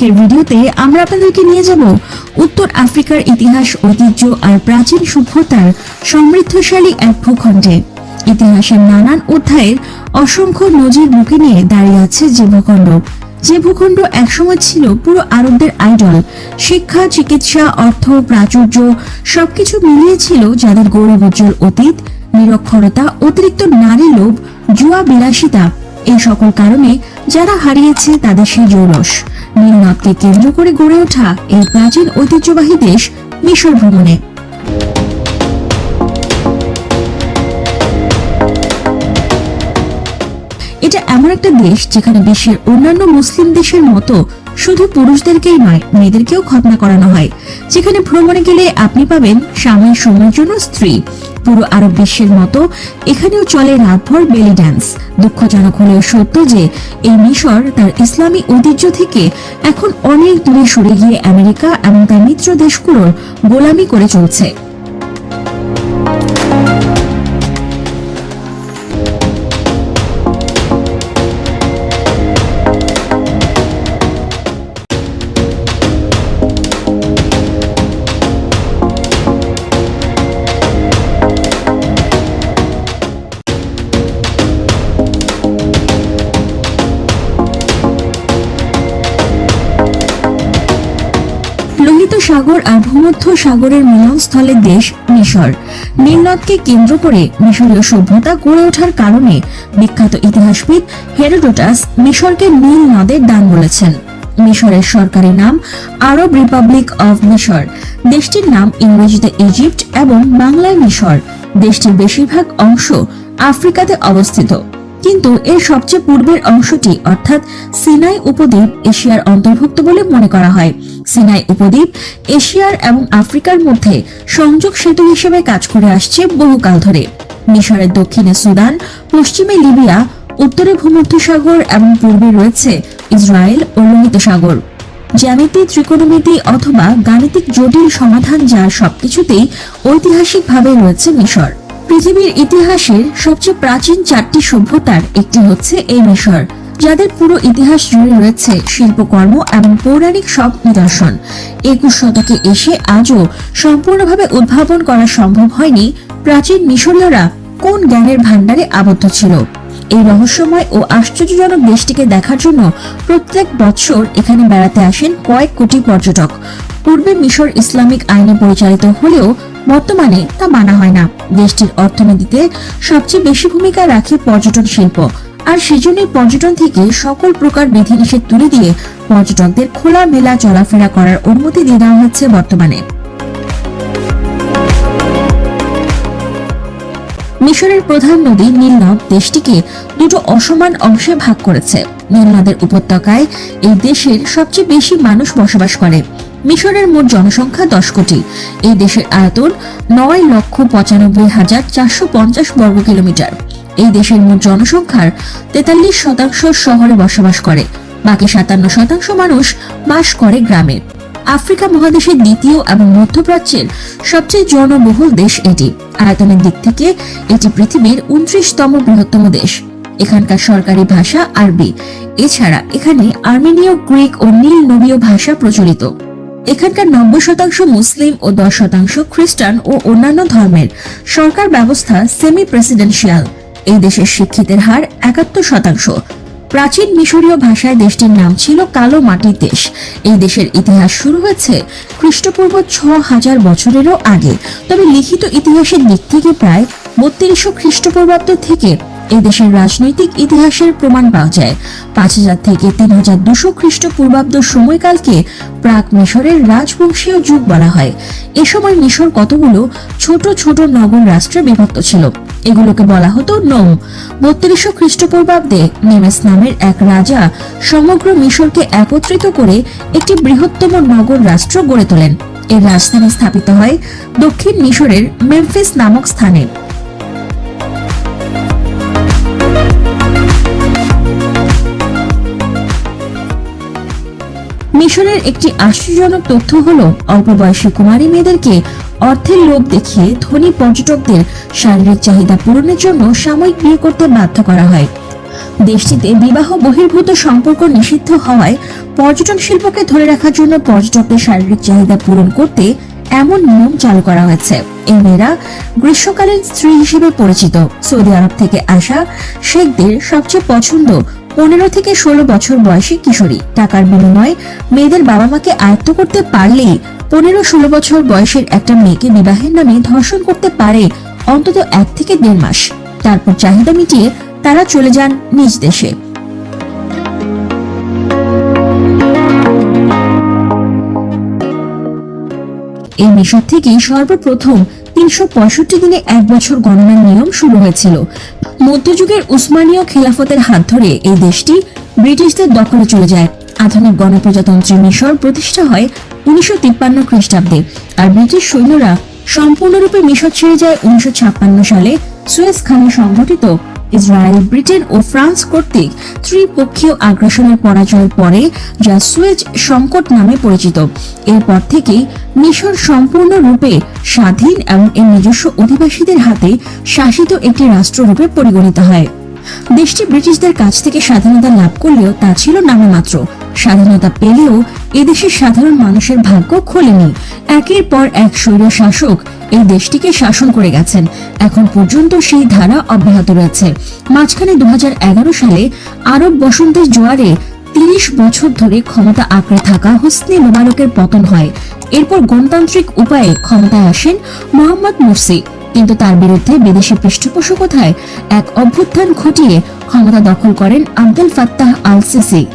আজকের ভিডিওতে আমরা আপনাদেরকে নিয়ে যাব উত্তর আফ্রিকার ইতিহাস, ঐতিহ্য আর প্রাচীন সভ্যতার সমৃদ্ধশালী এক ভূখণ্ডে। ইতিহাসের নানান অধ্যায়ের অসংখ্য নজির বুকে নিয়ে দাঁড়িয়ে আছে যে ভূখণ্ড। যে ভূখণ্ড একসময় ছিল পুরো আরবদের আইডল। শিক্ষা, চিকিৎসা, অর্থ, প্রাচুর্য সবকিছু মিলিয়ে ছিল যাদের গৌরব, উজ্জ্বল অতীত, নিরক্ষরতা, অতিরিক্ত নারী লোভ, জুয়া, বিলাসিতা এই সকল কারণে যারা হারিয়েছে তাদের সেই জৌলস নীলনদকে কেন্দ্র করে গড়ে ওঠা এই প্রাচীন ঐতিহ্যবাহী দেশ মিশর ভ্রমণে। এটা এমন একটা দেশ যেখানে বিশ্বের অন্যান্য মুসলিম দেশের মতো শুধু পুরুষদেরকেই নয়, মেয়েদেরকেও খতনা করানো হয়। যেখানে ভ্রমণে গেলে আপনি পাবেন স্বামীর সময়ের জন্য স্ত্রী। পুরো আরব বিশ্বের মতো এখানেও চলে রাতভর বেলি ড্যান্স দুঃখজনক হলেও সত্য যে, এই মিশর তার ইসলামী ঐতিহ্য থেকে এখন অনেক দূরে সরে গিয়ে আমেরিকা এবং তার মিত্র দেশগুলোর গোলামি করে চলছে। সাগর আর ভূমধ্য সাগরের মিলনস্থলের দেশ মিশর। নীলনদকে কেন্দ্র করে মিশরীয় সভ্যতা গড়ে ওঠার কারণে বিখ্যাত ইতিহাসবিদ হেরোডোটাস মিশরকে নীল নদের দান বলেছেন। মিশরের সরকারি নাম আরব রিপাবলিক অব মিশর। দেশটির নাম ইংরেজিতে ইজিপ্ট এবং বাংলায় মিশর। দেশটির বেশিরভাগ অংশ আফ্রিকাতে অবস্থিত। কিন্তু এর সবচেয়ে পূর্বের অংশটি অর্থাৎ সিনাই উপদ্বীপ এশিয়ার অন্তর্ভুক্ত বলে মনে করা হয়। সিনাই উপদ্বীপ এশিয়ার এবং আফ্রিকার মধ্যে সংযোগ সেতু হিসেবে কাজ করে আসছে বহুকাল ধরে। মিশরের দক্ষিণে সুদান, পশ্চিমে লিবিয়া, উত্তরে ভূমধ্যসাগর এবং পূর্বে রয়েছে ইসরায়েল ও লোহিত সাগর। জ্যামিতি, ত্রিকোণমিতি অথবা গাণিতিক জটিল সমাধান যার সবকিছুতেই ঐতিহাসিকভাবে রয়েছে মিশর। পৃথিবীর ইতিহাসের সবচেয়ে প্রাচীন চারটি সভ্যতার একটি হচ্ছে এই মিশর, যাদের পুরো ইতিহাস জুড়ে রয়েছে শিল্পকর্ম এবং পৌরাণিক সব নিদর্শন। একুশ শতকে এসে আজও সম্পূর্ণভাবে উদ্ভাবন করা সম্ভব হয়নি প্রাচীন মিশরীয়রা কোন জ্ঞানের ভাণ্ডারে আবদ্ধ ছিল। এই রহস্যময় ও আশ্চর্যজনক দেশটিকে দেখার জন্য প্রত্যেক বৎসর এখানে বেড়াতে আসেন কয়েক কোটি পর্যটক। পূর্বে মিশর ইসলামিক আইনে পরিচালিত হলেও বর্তমানে তা মানা হয় না। দেশটির অর্থনীতিতে সবচেয়ে বেশি ভূমিকা রাখে পর্যটন শিল্প। আর সেজন্যই পর্যটন থেকে সকল প্রকার বিধিনিষেধ তুলে দিয়ে পর্যটকদের খোলা মেলা চলাফেরা করার অনুমতি দিয়ে দেওয়া হচ্ছে বর্তমানে। মিশরের প্রধান নদী নীলনদ দেশটিকে দুটো অসমান অংশে ভাগ করেছে। নীলনদের উপত্যকায় এই দেশের সবচেয়ে বেশি মানুষ বসবাস করে। মিশরের মোট জনসংখ্যা দশ কোটি। এই দেশের আয়তন নয় লক্ষ পঁচানব্বই হাজার চারশো পঞ্চাশ বর্গ কিলোমিটার। এই দেশের মোট জনসংখ্যার তেতাল্লিশ শতাংশ শহরে বসবাস করে। বাকি সাতান্ন শতাংশ মানুষ বাস করে গ্রামে। আফ্রিকা মহাদেশের দ্বিতীয় এবং মধ্যপ্রাচ্যের সবচেয়ে জনবহুল দেশ এটি। আয়তনের দিক থেকে এটি পৃথিবীর উনত্রিশতম বৃহত্তম দেশ। এখানকার সরকারি ভাষা আরবি। এছাড়া এখানে আর্মেনীয়, গ্রিক ও নীল নবীয় ভাষা প্রচলিত। এখানকার নব্বই শতাংশ মুসলিম ও দশ শতাংশ খ্রিস্টান ও অন্যান্য ধর্মের। সরকার ব্যবস্থা সেমি প্রেসিডেন্সিয়াল এই দেশের শিক্ষিতের হার একাত্তর শতাংশ। প্রাচীন মিশরীয় ভাষায় দেশটির নাম ছিল কালো মাটির দেশ। এই দেশের ইতিহাস শুরু হয়েছে খ্রিস্টপূর্ব ছ হাজার বছরেরও আগে। তবে লিখিত ইতিহাসের দিক থেকে প্রায় বত্রিশশো খ্রিস্টপূর্বাব্দ থেকে এই দেশের রাজনৈতিক ইতিহাসের প্রমাণ পাওয়া যায়। পাঁচ হাজার থেকে তিন হাজার দুশো খ্রিস্টপূর্বাব্দ সময়কালকে প্রাক মিশরের রাজবংশীয় যুগ বলা হয়। এ সময় মিশর কতগুলো ছোট ছোট নগর রাষ্ট্রে বিভক্ত ছিল? এগুলোকে বলা হতো নোম বত্রিশশো খ্রিস্টপূর্বাব্দে নেমেস নামের এক রাজা সমগ্র মিশরকে একত্রিত করে একটি বৃহত্তম নগর রাষ্ট্র গড়ে তোলেন। এর রাজধানী স্থাপিত হয় দক্ষিণ মিশরের মেমফিস নামক স্থানে। মিশরের একটি আশ্চর্যজনক তথ্য হলো অল্প বয়সী কুমারী মেয়েদেরকে অর্থের লোভ দেখিয়ে ধনী পর্যটকদের শারীরিক চাহিদা পূরণের জন্য সাময়িক বিয়ে করতে বাধ্য করা হয়। দেশটিতে বিবাহ বহির্ভূত সম্পর্ক নিষিদ্ধ হওয়ায় পর্যটন শিল্পকে ধরে রাখার জন্য পর্যটকদের শারীরিক চাহিদা পূরণ করতে এমন নিয়ম চালু করা হয়েছে। এই মেয়েরা গ্রীষ্মকালীন স্ত্রী হিসেবে পরিচিত। সৌদি আরব থেকে আসা শেখদের সবচেয়ে পছন্দ পনেরো থেকে ষোলো বছর বয়সী কিশোরী। টাকার বিনিময়ে মেয়েদের বাবা মাকে আয়ত্ত করতে পারলেই পনেরো ষোলো বছর বয়সের একটা মেয়েকে বিবাহের নামে ধর্ষণ করতে পারে অন্তত এক থেকে দেড় মাস। তারপর চাহিদা মিটিয়ে তারা চলে যান নিজ দেশে। এই মিশর থেকেই সর্বপ্রথম তিনশো পঁয়ষট্টি দিনে এক বছর গণনার নিয়ম শুরু হয়েছিল। মধ্যযুগের উসমানীয় খেলাফতের হাত ধরে এই দেশটি ব্রিটিশদের দখলে চলে যায়। আধুনিক গণপ্রজাতন্ত্রী মিশর প্রতিষ্ঠা হয় উনিশশো তিপ্পান্ন খ্রিস্টাব্দে আর ব্রিটিশ সৈন্যরা সম্পূর্ণরূপে মিশর ছেড়ে যায় উনিশশো ছাপ্পান্ন সালে সুয়েজ খানে সংঘটিত ইসরায়েল, ব্রিটেন ও ফ্রান্স কর্তৃক ত্রিপক্ষীয় আগ্রাসনের পরাজয়ের পরে, যা সুয়েজ সংকট নামে পরিচিত। এরপর থেকে মিশর সম্পূর্ণরূপে স্বাধীন এবং এর নিজস্ব অধিবাসীদের হাতে শাসিত একটি রাষ্ট্ররূপে পরিগণিত হয়। দেশটি ব্রিটিশদের কাছ থেকে স্বাধীনতা লাভ করলেও তা ছিল নামমাত্র স্বাধীনতা পেলেও এদেশের সাধারণ মানুষের ভাগ্য খোলেনি। একের পর এক স্বৈর শাসক এই দেশটিকে শাসন করে গেছেন। এখন পর্যন্ত সেই ধারা অব্যাহত রয়েছে। মাঝখানে দু সালে আরব বসন্তের জোয়ারে তিরিশ বছর ধরে ক্ষমতা আঁকড়ে থাকা হোসনি মোবারকের পতন হয়। এরপর গণতান্ত্রিক উপায়ে ক্ষমতায় আসেন মোহাম্মদ মুরসি। কিন্তু তার বিরুদ্ধে বিদেশি পৃষ্ঠপোষকতায় এক অভ্যুত্থান ঘটিয়ে ক্ষমতা দখল করেন আব্দুল ফাত্তাহ আল সিসি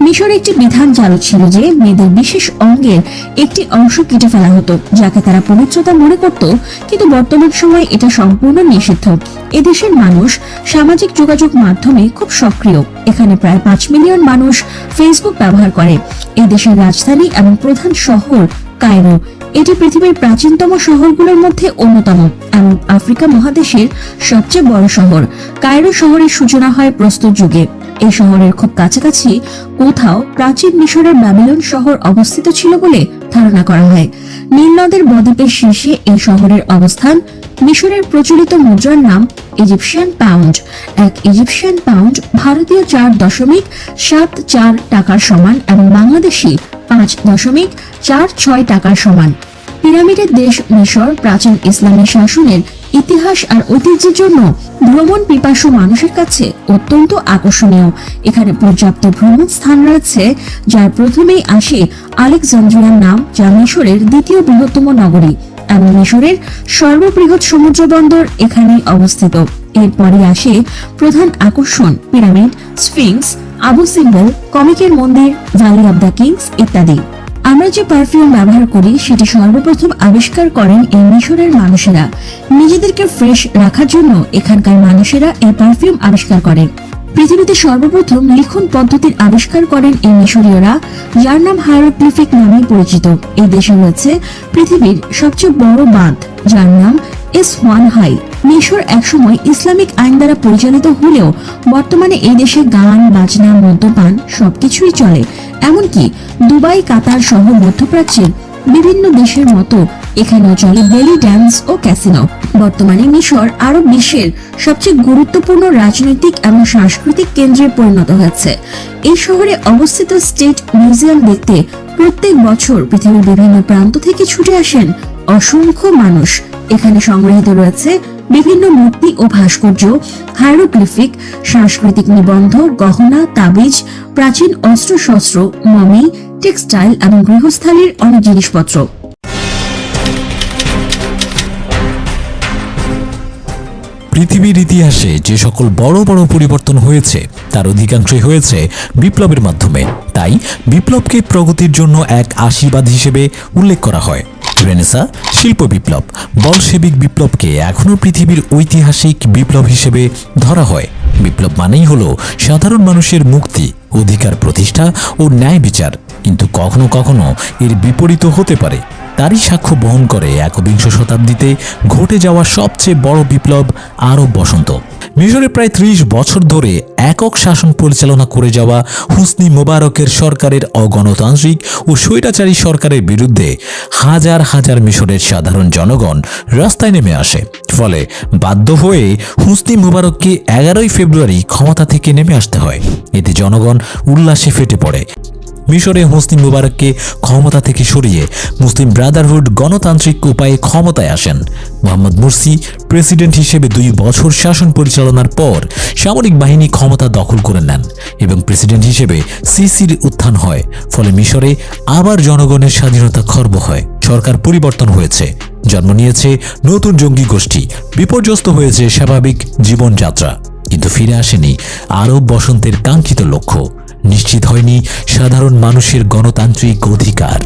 মিশর একটি বিধান চালু ছিল যে মেয়েদের বিশেষ অঙ্গের একটি অংশ কেটে ফেলা হতো, যাকে তারা পবিত্রতা মনে করত, কিন্তু বর্তমান সময়ে এটা সম্পূর্ণ নিষিদ্ধ। এদেশের মানুষ সামাজিক যোগাযোগ মাধ্যমে খুব সক্রিয়। এখানে প্রায় পাঁচ মিলিয়ন মানুষ ফেসবুক ব্যবহার করে। এদেশের রাজধানী এবং প্রধান শহর কায়রো। এটি পৃথিবীর প্রাচীনতম শহরগুলোর মধ্যে অন্যতম এবং আফ্রিকা মহাদেশের সবচেয়ে বড় শহর। কায়রো শহরের সূচনা হয় প্রস্তুত যুগে। এই শহরের খুব কাছাকাছি কোথাও প্রাচীন মিশরের ব্যাবিলন শহর অবস্থিত ছিল বলে ধারণা করা হয়। নীল নদের বদ্বীপের শীর্ষে এই শহরের অবস্থান মিশরের প্রচলিত মুদ্রার নাম ইজিপশিয়ান পাউন্ড এক ইজিপশিয়ান পাউন্ড ভারতীয় চার দশমিক সাত চার টাকার সমান এবং বাংলাদেশি পাঁচ দশমিক চার ছয় টাকার সমান। পিরামিডের দেশ মিশর প্রাচীন ইসলামী শাসনের ইতিহাস আর ঐতিহ্যের জন্য ভ্রমণ পিপাসু মানুষের কাছে অত্যন্ত আকর্ষণীয়। এখানে পর্যাপ্ত ভ্রমণ স্থান রয়েছে, যার প্রথমেই আসে আলেকজান্দ্রিয়ার নাম, যা মিশরের দ্বিতীয় বৃহত্তম নগরী এবং মিশরের সর্ববৃহৎ সমুদ্র বন্দর এখানেই অবস্থিত। এরপরে আসে প্রধান আকর্ষণ, পিরামিড, স্ফিংস, আবু সিম্বল, কমিকের মন্দির, ভ্যালি অব দ্য কিংস ইত্যাদি। আমরা যে পারফিউম ব্যবহার করি, সেটি সর্বপ্রথম আবিষ্কার করেন এই মিশরের মানুষেরা। নিজেদেরকে ফ্রেশ রাখার জন্য এখানকার মানুষেরা এই পারফিউম আবিষ্কার করেন পৃথিবীতে সর্বপ্রথম লিখন পদ্ধতির আবিষ্কার করেন এই মিশরীয়রা। যার নাম হায়ারোগ্লিফিক নামে পরিচিত। এই দেশে রয়েছে পৃথিবীর সবচেয়ে বড় বাঁধ, যার নাম এস ওয়ান হাই। মিশর একসময় ইসলামিক আইন দ্বারা পরিচালিত হলেও বর্তমানে এই দেশে গান, বাজনা, মদ্যপান সবকিছুই চলে। এমনকি দুবাই, কাতার সহ মধ্যপ্রাচ্যের বিভিন্ন দেশের মতো এখানেও চলে বেলি ড্যান্স ও ক্যাসিনো। বর্তমানে মিশর আরব বিশ্বের সবচেয়ে গুরুত্বপূর্ণ রাজনৈতিক এবং সাংস্কৃতিক কেন্দ্রে পরিণত হয়েছে। এই শহরে অবস্থিত স্টেট মিউজিয়াম দেখতে প্রত্যেক বছর পৃথিবীর বিভিন্ন প্রান্ত থেকে ছুটে আসেন অসংখ্য মানুষ। এখানে সংগৃহীত রয়েছে বিভিন্ন মূর্তি ও ভাস্কর্য, হায়ারোগ্লিফিক, সাংস্কৃতিক নিবন্ধ, গহনা, তাবিজ, প্রাচীন অস্ত্রশস্ত্র, মমি, টেক্সটাইল এবং গৃহস্থালির অনেক জিনিসপত্র। পৃথিবীর ইতিহাসে যে সকল বড় বড় পরিবর্তন হয়েছে, তার অধিকাংশই হয়েছে বিপ্লবের মাধ্যমে। তাই বিপ্লবকে প্রগতির জন্য এক আশীর্বাদ হিসেবে উল্লেখ করা হয়। রেনেসা, শিল্প বিপ্লব বলশেবিক বিপ্লবকে এখনও পৃথিবীর ঐতিহাসিক বিপ্লব হিসেবে ধরা হয়। বিপ্লব মানেই হল সাধারণ মানুষের মুক্তি, অধিকার প্রতিষ্ঠা ও ন্যায় বিচার। কিন্তু কখনো কখনো এর বিপরীত হতে পারে। তারই সাক্ষ্য বহন করে একবিংশ শতাব্দীতে ঘটে যাওয়া সবচেয়ে বড় বিপ্লব আরব বসন্ত। মিশরে প্রায় ত্রিশ বছর ধরে একক শাসন পরিচালনা করে যাওয়া হুসনি মোবারকের সরকারের অগণতান্ত্রিক ও স্বৈরাচারী সরকারের বিরুদ্ধে হাজার হাজার মিশরের সাধারণ জনগণ রাস্তায় নেমে আসে। ফলে বাধ্য হয়ে হুসনি মোবারককে এগারোই ফেব্রুয়ারি ক্ষমতা থেকে নেমে আসতে হয়। এতে জনগণ উল্লাসে ফেটে পড়ে। মিশরে হোসনি মুবারককে ক্ষমতা থেকে সরিয়ে মুসলিম ব্রাদারহুড গণতান্ত্রিক উপায়ে ক্ষমতায় আসেন। মোহাম্মদ মুরসি প্রেসিডেন্ট হিসেবে দুই বছর শাসন পরিচালনার পর সামরিক বাহিনী ক্ষমতা দখল করে নেন এবং প্রেসিডেন্ট হিসেবে সিসির উত্থান হয়, ফলে মিশরে আবার জনগণের স্বাধীনতা খর্ব হয়। সরকার পরিবর্তন হয়েছে, জন্ম নিয়েছে নতুন জঙ্গি গোষ্ঠী, বিপর্যস্ত হয়েছে স্বাভাবিক জীবনযাত্রা। কিন্তু ফিরে আসেনি আরব বসন্তের কাঙ্ক্ষিত লক্ষ্য। নিশ্চিত হয়নি সাধারণ মানুষের গণতান্ত্রিক অধিকার।